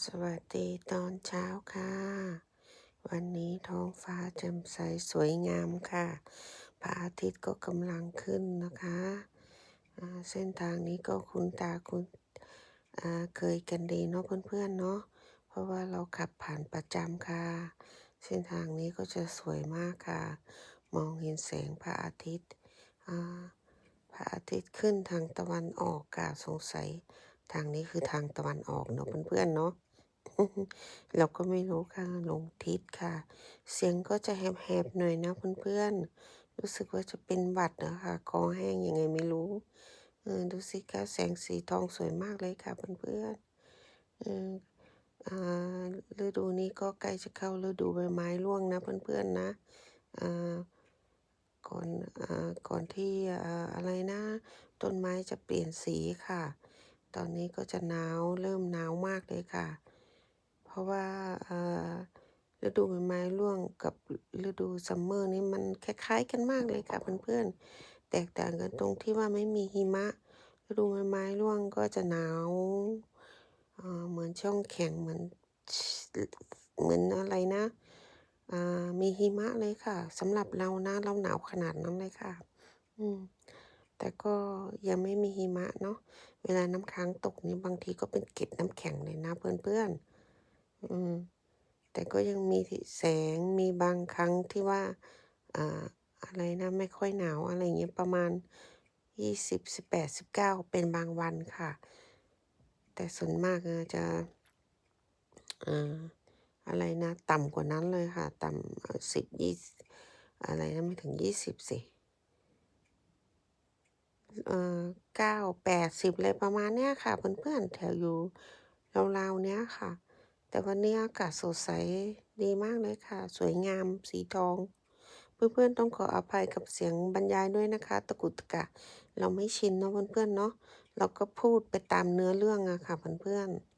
สวัสดีตอนเช้าค่ะ วันนี้ท้องฟ้าแจ่มใสสวยงามค่ะพระอาทิตย์ก็กำลังขึ้นนะคะเส้นทางนี้ก็คุ้นตาคุ้นเคยกันดีเนาะเพื่อนๆเนาะเพราะว่าเราขับผ่านประจำค่ะ เส้นทางนี้ก็จะสวยมากค่ะ มองเห็นแสงพระอาทิตย์พระอาทิตย์ขึ้นทางตะวันออกค่ะสงสัย ทางนี้คือทางตะวันออกเนาะเพื่อนๆเนาะเราก็ไม่รู้ค่ะ ลงทิศค่ะ เสียงก็จะแหบๆหน่อยนะเพื่อนๆ รู้สึกว่าจะเป็นหวัดนะคะคอแห้งยังไงไม่รู้เออดูสิคะแสงสีทองสวยมากเลยค่ะเพื่อนๆเอออ่าฤดูนี้ก็ใกล้จะเข้าฤดูใบไม้ร่วงนะเพื่อนๆนะอ่าก่อนอ่าก่อนที่อ่าอะไรนะ ต้นไม้จะเปลี่ยนสีค่ะ ตอนนี้ก็จะหนาวเริ่มหนาวมากเลยค่ะ เพราะว่าฤดูใบไม้ร่วงกับฤดูซัมเมอร์นี่มันคล้ายๆกันมากเลยค่ะเพื่อนๆแตกต่างกันตรงที่ว่าไม่มีหิมะ ฤดูใบไม้ร่วงก็จะหนาวอ่าเหมือนช่องแข็งเหมือนเหมือนอะไรนะมีหิมะเลยค่ะสำหรับเรานะเราหนาวขนาดนั้นเลยค่ะ อืม แต่ก็ยังไม่มีหิมะเนาะ เวลาน้ำค้างตกนี่บางทีก็เป็นเกล็ดน้ำแข็งเลยนะเพื่อนๆ อืม แต่ก็ยังมีแสง มีบางครั้งที่ว่า อ่า อะไรนะ ไม่ค่อยหนาวอะไรเงี้ยประมาณ20 18 19เก้าเป็นบางวันค่ะ แต่ส่วนมากจะอ่าอะไรนะ ต่ำกว่านั้นเลยค่ะ ต่ำเอ่อ10 20อะไรนะไม่ถึง20สิ เอ่อ9 80อะไรประมาณเนี้ยค่ะเพื่อนๆแถวอยู่ราวๆเนี้ยค่ะ แต่วันนี้อากาศสดใสดีมากเลยค่ะ สวยงามสีทอง เพื่อนๆต้องขออภัยกับเสียงบรรยายด้วยนะคะ ตะกุตกะ เราไม่ชินเนาะเพื่อนๆเนาะเราก็พูดไปตามเนื้อเรื่องอะค่ะเพื่อนๆ